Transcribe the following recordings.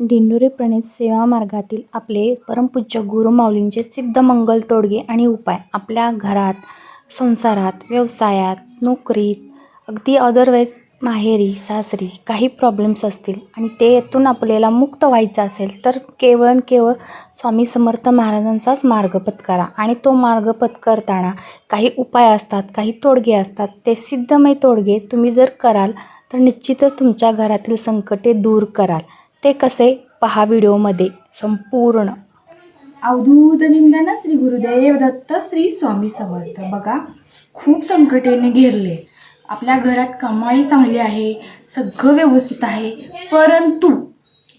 दिंडोरी प्रणित सेवा मार्गातील आपले परमपूज्य गुरुमाऊलींचे सिद्ध मंगल तोडगे आणि उपाय. आपल्या घरात संसारात व्यवसायात नोकरीत अगदी अदरवाईज माहेरी सासरी काही प्रॉब्लेम्स असतील आणि ते येथून आपल्याला मुक्त व्हायचं असेल तर केवळ केवळ स्वामी समर्थ महाराजांचाच मार्ग पत्करा आणि तो मार्ग पत्करताना काही उपाय असतात काही तोडगे असतात. ते सिद्धमय तोडगे तुम्ही जर कराल तर निश्चितच तुमच्या घरातील संकटे दूर कराल. ते कसे? पहा व्हिडिओमध्ये संपूर्ण. अवधूत चिंतन श्री गुरुदेव दत्त श्री स्वामी समर्थ. बघा खूप संकटेने घेरले. आपल्या घरात कमाई चांगली आहे सगळं व्यवस्थित आहे परंतु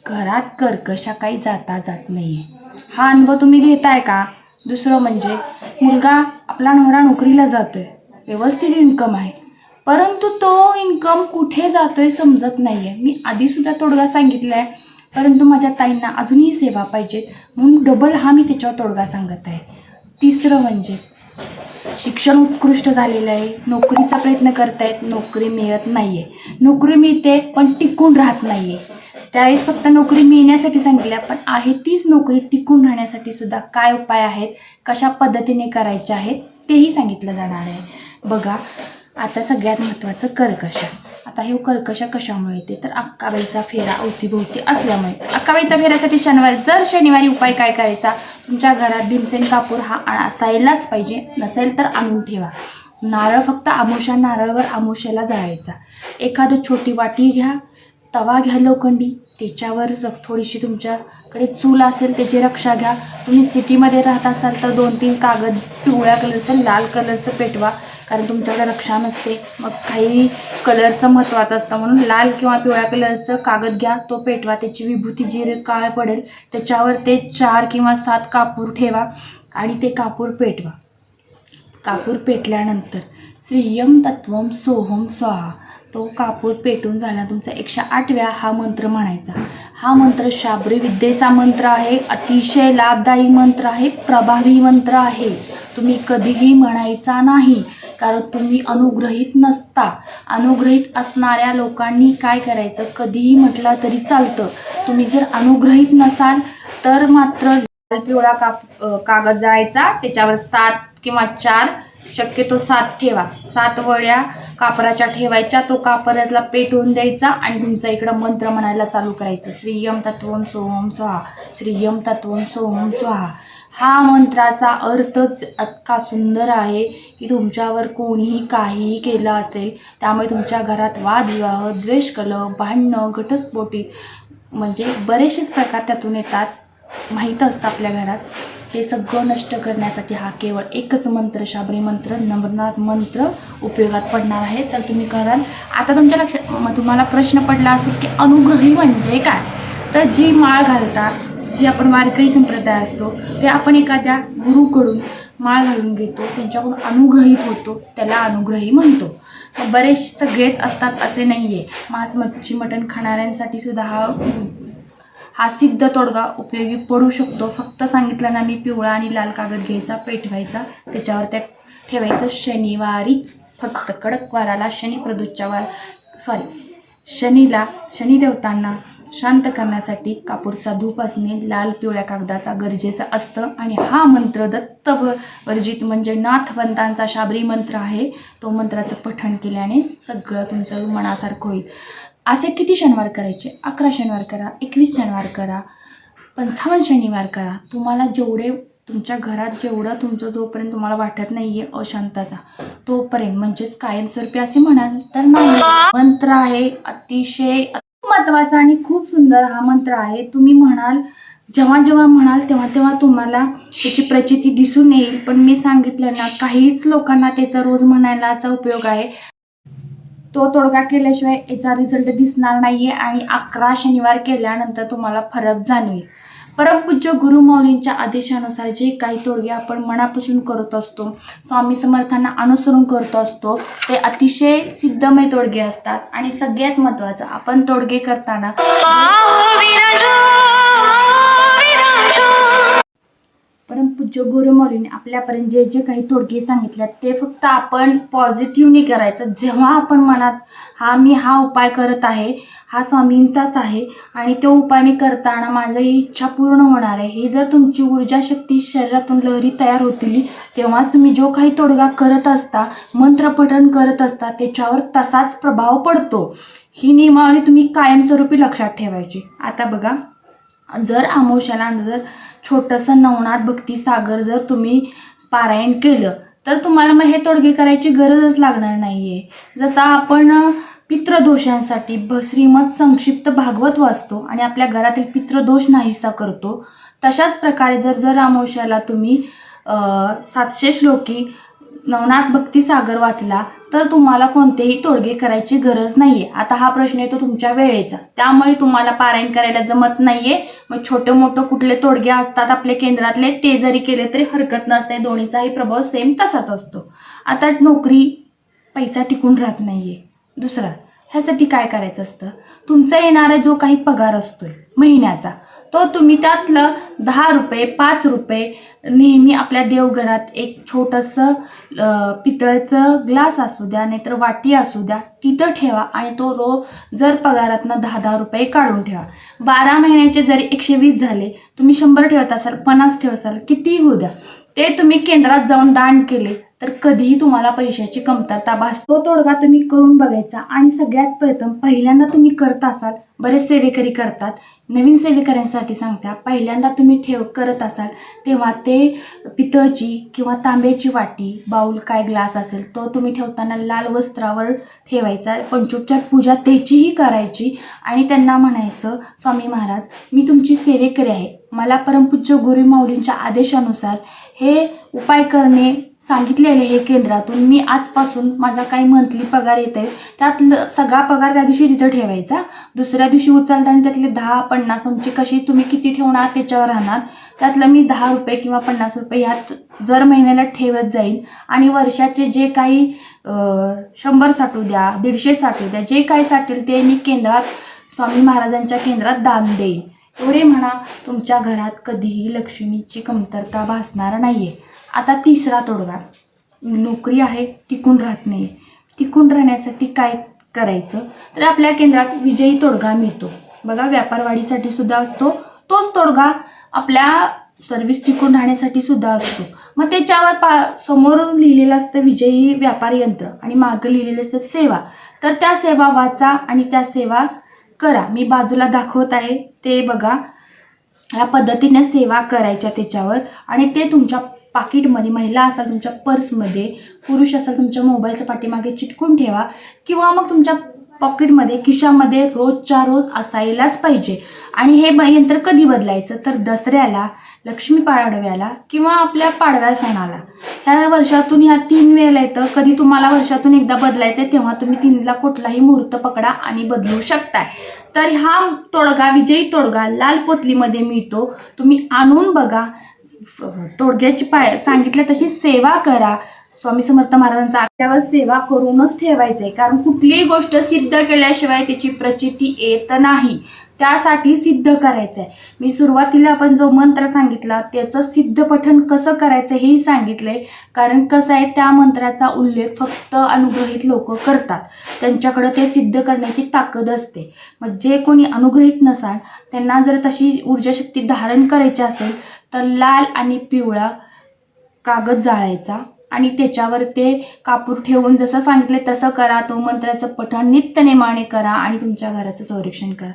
घरात कर्कशा काही जाता जात नाही आहे हा अनुभव तुम्ही घेताय का? दुसरं म्हणजे मुलगा आपला नवरा नोकरीला जातोय. व्यवस्थित इन्कम आहे. परंतु तो इन्कम कुठे जातोय समजत नाही आहे मी आधीसुद्धा तोडगा सांगितला आहे परंतु माझ्या ताईंना अजूनही सेवा पाहिजेत. म्हणून डबल हा मी त्याच्यावर तोडगा सांगत आहे. तिसरं म्हणजे शिक्षण उत्कृष्ट झालेलं आहे. नोकरीचा प्रयत्न करतायत. नोकरी मिळत नाही आहे नोकरी मिळते पण टिकून राहत नाही आहे त्यावेळेस फक्त नोकरी मिळण्यासाठी सांगितल्या पण आहे तीच नोकरी टिकून राहण्यासाठी सुद्धा काय उपाय आहेत? कशा पद्धतीने करायचे आहेत? तेही सांगितलं जाणार आहे. बघा आता सगळ्यात महत्त्वाचं कर्कशा. आता हे कर्कशा कशामुळे येते? तर अक्काबाईचा फेरा अवतीभोवती असल्यामुळे. अक्काबाईचा फेऱ्यासाठी शनिवारी जर शनिवारी उपाय काय करायचा? तुमच्या घरात भीमसेन कापूर हा असायलाच पाहिजे. नसेल तर आणून ठेवा. नारळ फक्त आमोशा नारळवर आमुष्याला जाळायचा. एखादं छोटी वाटी घ्या. तवा घ्या लोखंडी. त्याच्यावर र- थोडीशी तुमच्याकडे चूल असेल त्याची रक्षा घ्या. तुम्ही सिटीमध्ये राहत असाल तर दोन तीन कागद पिवळ्या कलरचं लाल कलरचं पेटवा. कारण तुमच्याकडे रक्षा नसते. मग काही कलरचं महत्त्वाचं असतं म्हणून लाल किंवा पिवळ्या कलरचं कागद घ्या. तो पेटवा. त्याची विभूती जी काळ पडेल त्याच्यावर ते चार किंवा सात कापूर ठेवा आणि ते कापूर पेटवा. कापूर पेटल्यानंतर श्रीयम तत्वम सोहम स्वाहा. तो कापूर पेटून झाला. तुमचा एकशे आठव्या हा मंत्र म्हणायचा. हा मंत्र शाबरी विद्येचा मंत्र आहे. अतिशय लाभदायी मंत्र आहे. प्रभावी मंत्र आहे. तुम्ही कधीही म्हणायचा नाही कारण तुम्ही अनुग्रहित नसता. अनुग्रहित असणाऱ्या लोकांनी काय करायचं? कधीही म्हटलं तरी चालतं. तुम्ही जर अनुग्रहित नसाल तर मात्र लाल पिवळा काप कागद जायचा त्याच्यावर सात किंवा चार शक्यतो सात ठेवा. सात वळ्या कापराच्या ठेवायच्या. तो कापराला पेटवून द्यायचा आणि तुमचा इकडं मंत्र म्हणायला चालू करायचं. श्रीयम तत्वम सोहम स्वाहा. श्रीयम तत्वम सोहम स्वाहा. हा मंत्राचा अर्थच इतका सुंदर आहे की तुमच्यावर कोणीही काहीही केलं असेल त्यामुळे तुमच्या घरात वादविवाह द्वेषकलह भांडणं घटस्फोटी म्हणजे बरेचसेच प्रकार त्यातून येतात. माहीत असतं आपल्या घरात. ते सगळं नष्ट करण्यासाठी हा केवळ एकच मंत्र शाबरी मंत्र नवनाथ मंत्र उपयोगात पडणार आहे. तर तुम्ही कराल आता तुमच्या लक्षात मग तुम्हाला प्रश्न पडला असेल की अनुग्रही म्हणजे काय? तर जी माळ घालतात जी आपण वारकरी संप्रदाय असतो ते आपण एखाद्या गुरुकडून माळ घालून घेतो त्यांच्याकडून अनुग्रहित होतो त्याला अनुग्रही म्हणतो. बरेच सगळेच असतात असे नाही आहे मांस मच्छी मटण खाणाऱ्यांसाठी सुद्धा हा हा सिद्ध तोडगा उपयोगी पडू शकतो. फक्त सांगितल्यानं मी पिवळा आणि लाल कागद घ्यायचा पेटवायचा त्याच्यावर त्या ठेवायचं. शनिवारीच फक्त कडक वाराला शनी प्रदूतच्या वार सॉरी शनीला शनिदेवतांना शांत करण्यासाठी कापूरचा धूप असणे लाल पिवळ्या कागदाचा गरजेचं असतं. आणि हा मंत्र दत्त व- वर्जित म्हणजे नाथपंतांचा शाबरी मंत्र आहे. तो मंत्राचं पठण केल्याने सगळं तुमचं मनासारखं होईल. असे किती शनिवार करायचे? अकरा शनिवार करा एकवीस शनिवार करा पंचावन्न शनिवार करा. तुम्हाला जेवढे तुमच्या घरात जेवढं तुमचं जोपर्यंत तुम्हाला वाटत नाही आहे अशांतता तोपर्यंत म्हणजेच कायमस्वरूपी असे म्हणाल तर नाही. मंत्र आहे अतिशय महत्त्वाचा आणि खूप सुंदर हा मंत्र आहे. तुम्ही म्हणाल जेव्हा जेव्हा म्हणाल तेव्हा तेव्हा तुम्हाला त्याची प्रचिती दिसून येईल. पण मी सांगितलं ना काहीच लोकांना त्याचा रोज म्हणायलाचा उपयोग आहे. तो तोडगा केल्याशिवाय याचा रिझल्ट दिसणार नाहीये आणि अकरा शनिवार केल्यानंतर तुम्हाला फरक जाणवेल. परमपूज्य गुरुमौलींच्या आदेशानुसार जे काही तोडगे आपण मनापासून करत असतो स्वामी समर्थांना अनुसरून करत असतो ते अतिशय सिद्धमय तोडगे असतात. आणि सगळ्यात महत्त्वाचं आपण तोडगे करताना परमपूज्य गुरुमौलीने आपल्यापर्यंत जे जे काही थोडके सांगितल्यात ते फक्त आपण पॉझिटिव्हने करायचं. जेव्हा आपण मनात हा मी हा उपाय करत आहे हा स्वामींचाच आहे आणि तो उपाय मी करताना माझी ही इच्छा पूर्ण होणार आहे ही जर तुमची ऊर्जा शक्ती शरीरातून लहरी तयार होतील तेव्हाच तुम्ही जो काही तोडगा करत असता मंत्रपठण करत असता त्याच्यावर तसाच प्रभाव पडतो. ही नियमावली तुम्ही कायमस्वरूपी लक्षात ठेवायची. आता बघा जर अमावश्याला जर छोटंसं नवनाथ भक्ती सागर जर तुम्ही पारायण केलं तर तुम्हाला मग हे तोडगे करायची गरजच लागणार नाही आहे जसा आपण अ, पितृदोषांसाठी भ श्रीमद संक्षिप्त भागवत वाचतो आणि आपल्या घरातील पितृदोष नाहीसा करतो तशाच प्रकारे जर जर रामवशाला तुम्ही सातशे श्लोकी नवनाथ भक्ती सागर वाचला तर तुम्हाला कोणतेही तोडगे करायची गरज नाहीये. आता हा प्रश्न येतो तुमच्या वेळेचा. त्यामुळे तुम्हाला पारायण करायला जमत नाहीये. मग छोटे मोठं कुठले तोडगे असतात आपले केंद्रातले ते जरी केले तरी हरकत नसते. दोन्हीचाही प्रभाव सेम तसाच असतो. आता नोकरी पैसा टिकून राहत नाहीये. दुसरा ह्यासाठी काय करायचं असतं? तुमचा येणारा जो काही पगार असतोय महिन्याचा तो तुम्ही त्यातलं दहा रुपये पाच रुपये नेहमी आपल्या देवघरात एक छोटंसं पितळचं पितळेचं ग्लास असू द्या नाहीतर वाटी असू द्या तिथं ठेवा आणि तो रोज जर पगारातनं दहा दहा रुपये काढून ठेवा. बारा महिन्याचे जरी एकशे वीस झाले तुम्ही शंभर ठेवत असाल पन्नास ठेवत असाल कितीही होऊ द्या ते तुम्ही केंद्रात जाऊन दान केले तर कधीही तुम्हाला पैशाची कमतरता भास तो तोडगा तुम्ही करून बघायचा आणि सगळ्यात प्रथम पहिल्यांदा तुम्ही करत असाल बरेच सेवेकरी करतात. नवीन सेवेकऱ्यांसाठी सांगता पहिल्यांदा तुम्ही ठेव करत असाल तेव्हा ते पितळची किंवा तांब्याची वाटी बाऊल काय ग्लास असेल तो तुम्ही ठेवताना लाल वस्त्रावर ठेवायचा. पंचोपचार पूजा त्याचीही करायची आणि त्यांना म्हणायचं स्वामी महाराज मी तुमची सेवेकरी आहे. मला परमपूज्य गुरु माऊलींच्या आदेशानुसार हे उपाय करणे सांगितलेले हे केंद्रातून. मी आजपासून माझा काही मंथली पगार येत आहे त्यातलं सगळा पगार त्या दिवशी तिथं ठेवायचा. दुसऱ्या दिवशी उचलताना त्यातले दहा पन्नास तुमची कशी तुम्ही किती ठेवणार त्याच्यावर राहणार. त्यातलं मी दहा रुपये किंवा पन्नास रुपये ह्यात जर महिन्याला ठेवत जाईल आणि वर्षाचे जे काही शंभर साठू द्या दीडशे साठू द्या जे काही साठेल ते मी केंद्रात स्वामी महाराजांच्या केंद्रात दान देईन. एवढे म्हणा तुमच्या घरात कधीही लक्ष्मीची कमतरता भासणार नाही आहे आता तिसरा तोडगा. नोकरी आहे टिकून राहत नाही. टिकून राहण्यासाठी काय करायचं? तर आपल्या केंद्रात विजयी तोडगा मिळतो. बघा व्यापारवाढीसाठी सुद्धा असतो. तोच तोडगा आपल्या सर्व्हिस टिकून राहण्यासाठी सुद्धा असतो. मग त्याच्यावर पा समोर लिहिलेलं असतं विजयी व्यापार यंत्र आणि मागं लिहिलेलं असतं सेवा. तर त्या सेवा वाचा आणि त्या सेवा करा. मी बाजूला दाखवत आहे ते बघा. या पद्धतीने सेवा करायच्या त्याच्यावर आणि ते तुमच्या पाकिटमध्ये महिला असाल तुमच्या पर्समध्ये पुरुष असाल तुमच्या मोबाईलच्या पाठीमागे चिटकून ठेवा किंवा मग तुमच्या पॉकेटमध्ये खिशामध्ये रोजच्या रोज असायलाच पाहिजे. आणि हे यंत्र कधी बदलायचं? तर दसऱ्याला लक्ष्मी पाडव्याला किंवा आपल्या पाडव्या सणाला. ह्या वर्षातून ह्या तीन वेळेला येतं कधी तुम्हाला वर्षातून एकदा बदलायचं आहे तेव्हा तुम्ही तीनला कुठलाही मुहूर्त पकडा आणि बदलू शकताय. तर हा तोडगा विजयी तोडगा लाल पोतलीमध्ये मिळतो. तुम्ही आणून बघा. तोडग्याची पाय सांगितल्या तशी सेवा करा. स्वामी समर्थ महाराजांचा आपल्यावर सेवा करूनच ठेवायचंय. कारण कुठलीही गोष्ट सिद्ध केल्याशिवाय त्याची प्रचिती येत नाही. त्यासाठी सिद्ध करायचं आहे मी सुरुवातीला आपण जो मंत्र सांगितला त्याचं सिद्ध पठण कसं करायचं हेही सांगितलंय. कारण कसं आहे त्या मंत्राचा उल्लेख फक्त अनुग्रहित लोक करतात. त्यांच्याकडं ते सिद्ध करण्याची ताकद असते. मग जे कोणी अनुग्रहित नसाल त्यांना जर तशी ऊर्जाशक्ती धारण करायची असेल तर लाल आणि पिवळा कागद जाळायचा आणि त्याच्यावर ते कापूर ठेवून जसं सांगितलं तसं करा तो मंत्राचं पठण नित्यनेमाने करा आणि तुमच्या घराचं संरक्षण करा.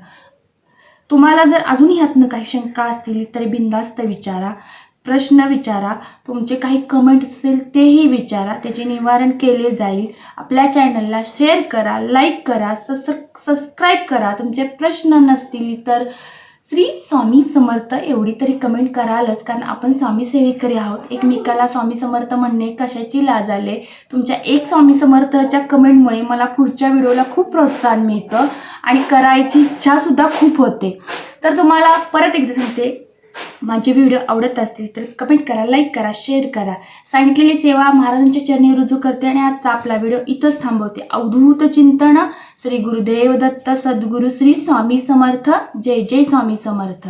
तुम्हाला जर अजूनही ह्यातनं काही शंका असतील तरी बिंदास्त विचारा. प्रश्न विचारा. तुमचे काही कमेंट्स असेल तेही विचारा. त्याचे निवारण केले जाईल. आपल्या चॅनलला शेअर करा लाईक करा सस सबस्क्राईब करा. तुमचे प्रश्न नसतील तर श्री स्वामी समर्थ एवढी तरी कमेंट करालच कारण आपण स्वामी सेवेकरी आहोत. एकमेकाला स्वामी समर्थ म्हणणे कशाची लाज आले तुमच्या एक स्वामी समर्थच्या कमेंटमुळे मला पुढच्या व्हिडिओला खूप प्रोत्साहन मिळतं आणि करायची इच्छासुद्धा खूप होते. तर तुम्हाला परत एकदा सांगते माझे व्हिडिओ आवडत असतील तर कमेंट करा लाईक करा शेअर करा. सांगितलेली सेवा महाराजांच्या चरणी रुजू करते आणि आजचा आपला व्हिडिओ इथंच थांबवते. अवधूत चिंतन श्री गुरुदेव दत्त सद्गुरू श्री स्वामी समर्थ. जय जय स्वामी समर्थ.